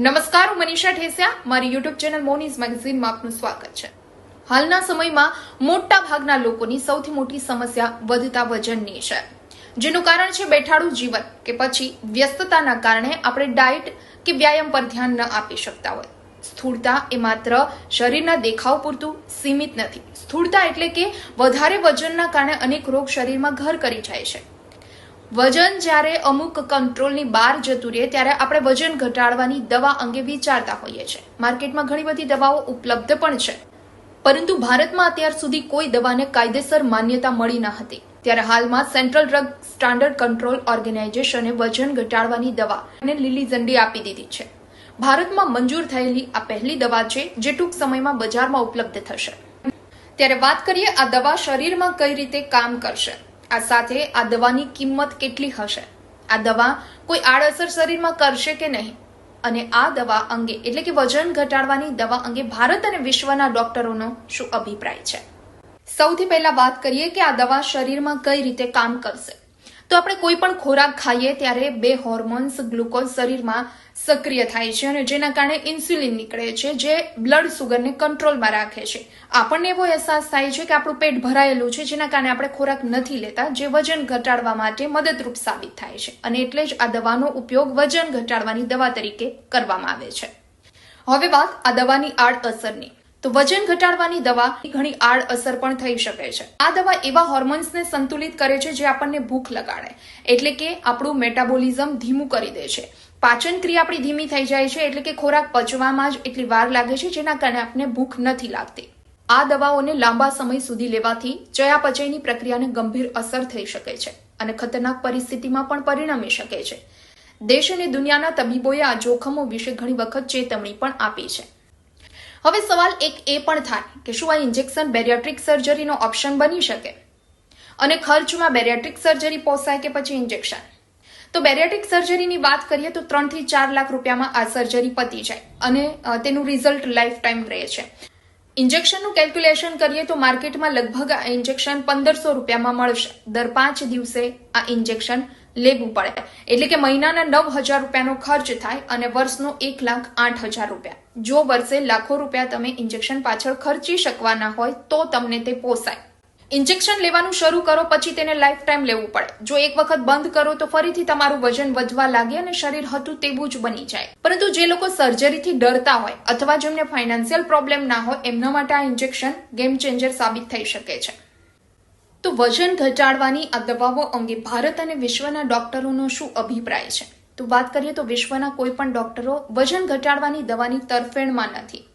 નમસ્કાર, હું મનીષા ઠેસિયા મારી યુટ્યુબ ચેનલ મોનીઝ મેગઝીનમાં આપનું સ્વાગત છે. હાલના સમયમાં મોટા ભાગના લોકોની સૌથી મોટી સમસ્યા વધતા વજનની છે, જેનું કારણ છે બેઠાડું જીવન, કે પછી વ્યસ્તતાના કારણે આપણે ડાયટ કે વ્યાયામ પર ધ્યાન ન આપી શકતા હોય. સ્થૂળતા એ માત્ર શરીરના દેખાવ પૂરતું સીમિત નથી. સ્થૂળતા એટલે કે વધારે વજનના કારણે અનેક રોગ શરીરમાં ઘર કરી જાય છે. વજન જ્યારે અમુક કંટ્રોલની બહાર જતું રહે, ત્યારે આપણે વજન ઘટાડવાની દવા અંગે વિચારતા હોઈએ છીએ. માર્કેટમાં ઘણી બધી દવાઓ ઉપલબ્ધ પણ છે. પરંતુ ભારતમાં અત્યાર સુધી કોઈ દવાને કાયદેસર માન્યતા મળી ન હતી. ત્યારે હાલમાં સેન્ટ્રલ ડ્રગ સ્ટાન્ડર્ડ કંટ્રોલ ઓર્ગેનાઇઝેશને વજન ઘટાડવાની દવા અને લીલી ઝંડી આપી દીધી છે. ભારતમાં મંજૂર થયેલી આ પહેલી દવા છે, જે ટૂંક સમયમાં બજારમાં ઉપલબ્ધ થશે. ત્યારે વાત કરીએ આ દવા શરીરમાં કઈ રીતે કામ કરશે. આ સાથે આ દવાની કિંમત કેટલી હશે? આ દવા કોઈ આડઅસર શરીરમાં કરશે કે નહીં? અને આ દવા અંગે, એટલે કે વજન ઘટાડવાની દવા અંગે ભારત અને વિશ્વના ડોક્ટરોનો શું અભિપ્રાય છે? સૌથી પહેલા વાત કરીએ કે આ દવા શરીરમાં કઈ રીતે કામ કરશે. તો આપણે કોઈ પણ ખોરાક ખાઈએ ત્યારે બે હોર્મોન્સ ગ્લુકોઝ શરીરમાં સક્રિય થાય છે અને જેના કારણે ઇન્સ્યુલિન નીકળે છે, જે બ્લડ સુગરને કંટ્રોલમાં રાખે છે. આપણને એવો અહેસાસ થાય છે કે આપણું પેટ ભરાયેલું છે, જેના કારણે આપણે ખોરાક નથી લેતા, જે વજન ઘટાડવા માટે મદદરૂપ સાબિત થાય છે. અને એટલે જ આ દવાનો ઉપયોગ વજન ઘટાડવાની દવા તરીકે કરવામાં આવે છે. હવે વાત આ દવાની આડઅસરની. તો વજન ઘટાડવાની દવા ઘણી આડઅસર પણ થઈ શકે છે. આ દવા એવા હોર્મોન્સને સંતુલિત કરે છે જે આપણને ભૂખ લગાડે. એટલે કે આપણું મેટાબોલિઝમ ધીમું કરી દે છે. પાચન ક્રિયા આપણી ધીમી થઈ જાય છે એટલે કે ખોરાક પચવામાં જ એટલી વાર લાગે છે જેના કારણે આપણને ભૂખ નથી લાગતી. આ દવાઓને લાંબા સમય સુધી લેવાથી ચયાપચયની પ્રક્રિયાને ગંભીર અસર થઈ શકે છે અને ખતરનાક પરિસ્થિતિમાં પણ પરિણમી શકે છે. દેશ અને દુનિયાના તબીબોએ આ જોખમો વિશે ઘણી વખત ચેતવણી પણ આપી છે. હવે સવાલ એક એ પણ થાય કે શું આ ઇન્જેક્શન બેરિયાટ્રિક સર્જરીનો ઓપ્શન બની શકે? અને ખર્ચમાં બેરિયાટ્રિક સર્જરી પોસાય કે પછી ઇન્જેક્શન તો બેરિયાટ્રિક સર્જરીની વાત કરીએ તો ત્રણથી ચાર લાખ રૂપિયામાં આ સર્જરી પતી જાય અને તેનું રિઝલ્ટ લાઈફ ટાઈમ રહે છે. ઇન્જેક્શનનું કેલ્ક્યુલેશન કરીએ તો માર્કેટમાં લગભગ આ ઇન્જેક્શન પંદરસો રૂપિયામાં મળશે. દર પાંચ દિવસે આ ઇન્જેક્શન લેવું પડે. એટલે કે મહિનાના નવ હજાર રૂપિયાનો ખર્ચ થાય અને વર્ષનો એક લાખ આઠ હજાર રૂપિયા. જો વર્ષે લાખો રૂપિયા તમે ઇન્જેક્શન પાછળ ખર્ચી શકવાના હોય તો તમને તે પોસાય. ઇન્જેક્શન લેવાનું શરૂ કરો, પછી તેને લાઈફ ટાઈમ લેવું પડે. જો એક વખત બંધ કરો, તો ફરીથી તમારું વજન વધવા લાગે અને શરીર હતું તેવું જ બની જાય. પરંતુ જે લોકો સર્જરીથી ડરતા હોય અથવા જેમને ફાઇનાન્શિયલ પ્રોબ્લેમ ના હોય, એમના માટે આ ઇન્જેક્શન ગેમ ચેન્જર સાબિત થઈ શકે છે. તો વજન ઘટાડવાની આ દવાઓ અંગે ભારત અને વિશ્વના ડોક્ટરોનો શું અભિપ્રાય છે? તો વાત કરીએ તો વિશ્વના કોઈ પણ ડોક્ટરો વજન ઘટાડવાની દવાની તરફેણમાં નથી.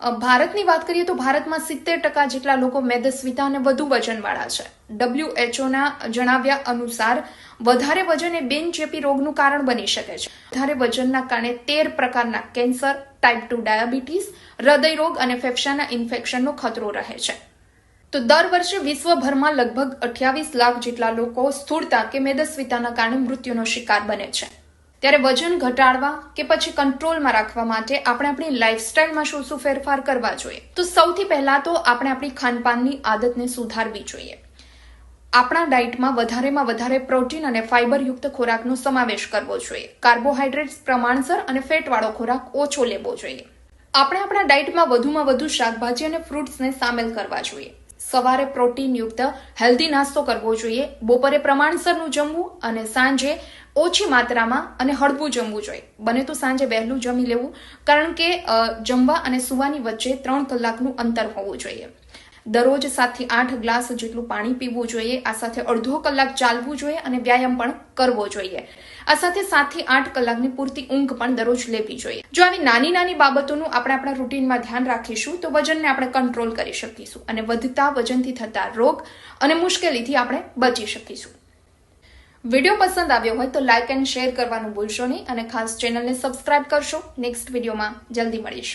ભારતની વાત કરીએ તો ભારતમાં સિત્તેર ટકા જેટલા લોકો મેદસ્વીતા અને વધુ વજનવાળા છે. ડબ્લ્યુએચઓના જણાવ્યા અનુસાર વધારે વજન એ બિનચેપી રોગનું કારણ બની શકે છે. વધારે વજનના કારણે તેર પ્રકારના કેન્સર ટાઈપ ટુ ડાયાબિટીસ, હૃદય રોગ અને ફેફસાના ઇન્ફેક્શનનો ખતરો રહે છે. તો દર વર્ષે વિશ્વભરમાં લગભગ અઠ્યાવીસ લાખ જેટલા લોકો સ્થૂળતા કે મેદસ્વીતાના કારણે મૃત્યુનો શિકાર બને છે. ત્યારે વજન ઘટાડવા કે પછી કંટ્રોલમાં રાખવા માટે આપણે આપણી લાઇફસ્ટાઇલમાં શું શું ફેરફાર કરવા જોઈએ? તો સૌથી પહેલા તો આપણે આપણી ખાનપાનની આદતને સુધારવી જોઈએ. આપણા ડાયટમાં વધારેમાં વધારે પ્રોટીન અને ફાઇબરયુક્ત ખોરાકનો સમાવેશ કરવો જોઈએ. કાર્બોહાઈડ્રેટ્સ પ્રમાણસર અને ફેટવાળો ખોરાક ઓછો લેવો જોઈએ. આપણે આપણા ડાયટમાં વધુમાં વધુ શાકભાજી અને ફ્રૂટ્સને સામેલ કરવા જોઈએ. સવારે પ્રોટીનયુક્ત, હેલ્ધી નાસ્તો કરવો જોઈએ, બપોરે પ્રમાણસરનું જમવું અને સાંજે ઓછી માત્રામાં અને હળવું જમવું જોઈએ. બને તો સાંજે વહેલું જમી લેવું, કારણ કે જમવા અને સુવાની વચ્ચે ત્રણ કલાકનું અંતર હોવું જોઈએ. દરરોજ સાતથી આઠ ગ્લાસ જેટલું પાણી પીવું જોઈએ, આ સાથે અડધો કલાક ચાલવું જોઈએ અને વ્યાયામ પણ કરવો જોઈએ. આ સાથે સાતથી આઠ કલાકની પૂરતી ઊંઘ પણ દરરોજ લેવી જોઈએ. જો આવી નાની નાની બાબતોનું આપણે આપણા રૂટીનમાં ધ્યાન રાખીશું, તો વજનને આપણે કંટ્રોલ કરી શકીશું અને વધતા વજનથી થતા રોગ અને મુશ્કેલીથી આપણે બચી શકીશું. વીડિયો પસંદ આવ્યો હોય તો લાઇક એન્ડ શેર કરવાનું ભૂલશો નહીં અને ખાસ ચેનલને સબસ્ક્રાઇબ કરશો. નેક્સ્ટ વિડીયોમાં જલ્દી મળીશું.